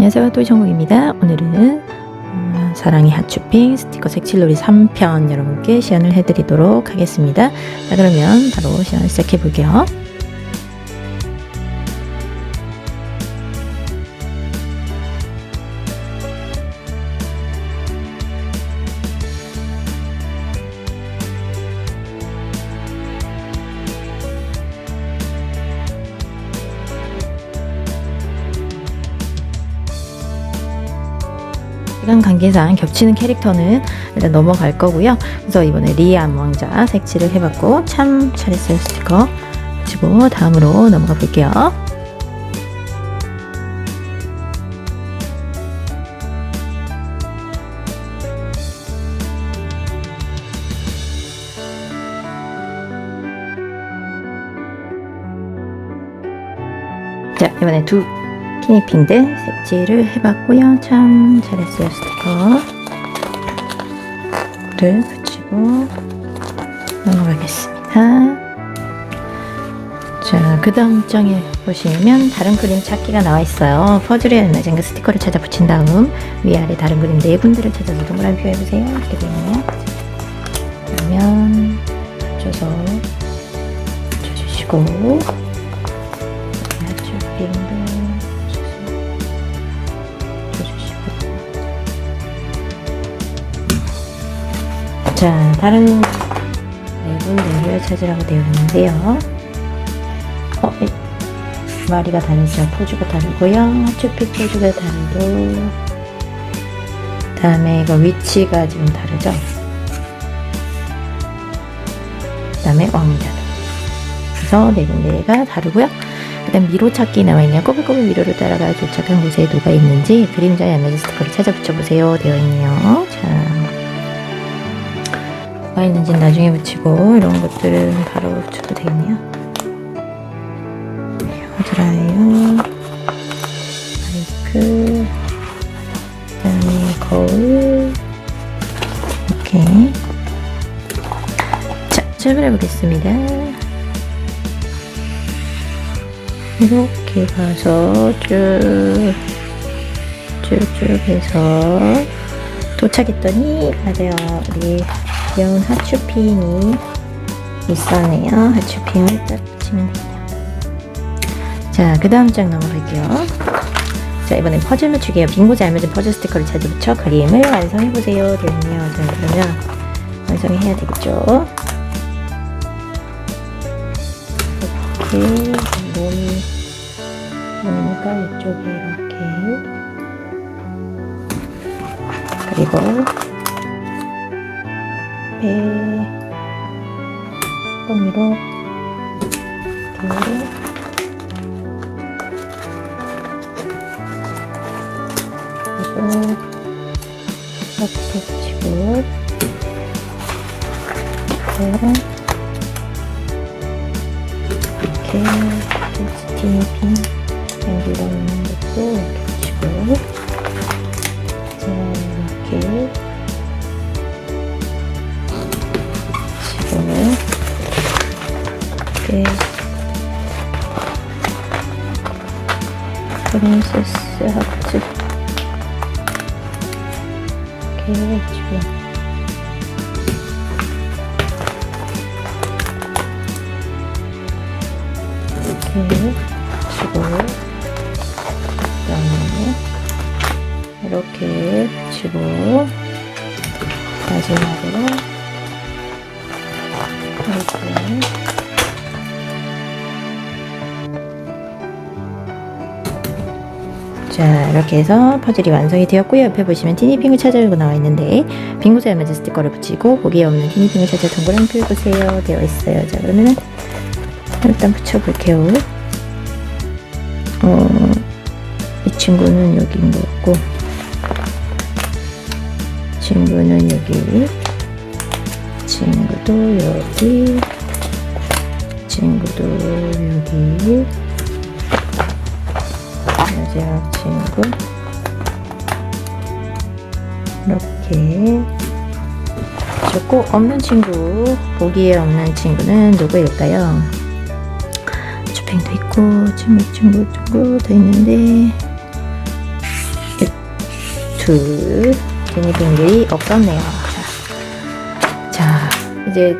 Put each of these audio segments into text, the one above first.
안녕하세요. 또이정국입니다. 오늘은 음, 사랑의 핫쇼핑 스티커 색칠놀이 3편 여러분께 시연을 해드리도록 하겠습니다. 자 그러면 바로 시연 시작해 볼게요 시간 관계상 겹치는 캐릭터는 일단 넘어갈 거고요. 그래서 이번에 리암 왕자 색칠을 해봤고 참 잘했어요 스티커 붙이고 다음으로 넘어가 볼게요. 자 이번에 두 키니핑들 색칠을 해봤고요. 참 잘했어요 스티커를 붙이고 넘어가겠습니다. 자, 그 다음 장에 보시면 다른 그림 찾기가 나와 있어요. 퍼즐에 알맞은 스티커를 찾아 붙인 다음 위아래 다른 그림 네 군데를 찾아서 동그라미 표해보세요. 이렇게 되네요. 그러면 맞춰서 붙여주시고 쇼핑도 줘주시 자 다른 네 군데를 찾으라고 되어 있는데요. 어, 이, 마리가 다르죠 포즈가 다르고요. 추피 포즈가 다르고. 그 다음에 이거 위치가 지금 다르죠? 그 다음에 왕자도 그래서 네 군데가 다르고요. 그 다음 미로 찾기 나와 있네요. 꼬불꼬불 미로를 따라가 도착한 곳에 누가 있는지 그림자의 안내지 스티커를 찾아 붙여보세요. 되어 있네요. 자, 누가 있는지 나중에 붙이고 이런 것들은 바로 붙여도 되겠네요. 헤어드라이어, 마이크, 그 다음에 거울, 이렇게. 자, 출발해 보겠습니다. 이렇게 가서 쭉, 쭉쭉 해서 도착했더니, 맞아요. 우리 귀여운 하츄핑이 있었네요. 하츄핑을 딱 붙이면 돼요. 자, 그 다음 장 넘어갈게요. 자, 이번엔 퍼즐 맞추기예요. 빙고지 알맞은 퍼즐 스티커를 찾아 붙여 그림을 완성해보세요. 되었네요. 자, 그러면 완성해야 되겠죠. 이렇게 몸이 보니까 이쪽에 이렇게 그리고 배 꼬미로 이렇게 그리고 이렇게 붙이고 이렇게 스티니핑 앵글로 있는 것도 이렇게 붙이고 프린세스 하트 이렇게 지금 이렇게 붙이고 그다음에 이렇게 붙이고 마지막으로 자 이렇게 해서 퍼즐이 완성이 되었고요. 옆에 보시면 티니핑을 찾아주고 나와 있는데 빈 곳에 알맞은 스티커를 붙이고 거기에 없는 티니핑을 찾아 동그라미 표해보세요. 되어 있어요. 자 그러면은 일단 붙여볼게요. 어, 이 친구는 여기인 것 같고, 친구는 여기, 친구도 여기, 친구, 이렇게. 좋고, 없는 친구, 보기에 없는 친구는 누구일까요? 쇼핑도 있고 친구 친구 친구 도 있는데 루트 제니빙들이 없었네요. 자, 자, 이제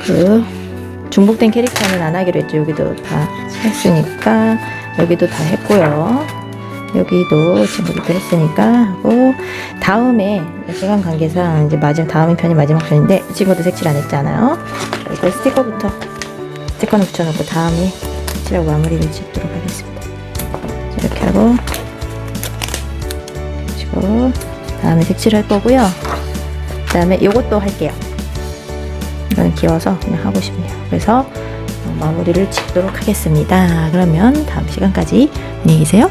그 중복된 캐릭터는 안 하기로 했죠. 여기도 다 했으니까 여기도 다 했고요. 여기도 친구들도 했으니까 하고 다음에 시간 관계상 이제 마지막 다음 편이 마지막 편인데 친구도 색칠 안 했잖아요. 이거 스티커부터 스티커는 붙여놓고 다음에 색칠하고 마무리를 짓도록 하겠습니다. 자, 이렇게 하고 그리고 다음에 색칠할 거고요. 그 다음에 이것도 할게요. 이건 귀여워서 그냥 하고 싶네요. 그래서 어, 마무리를 짓도록 하겠습니다. 그러면 다음 시간까지 안녕히 계세요.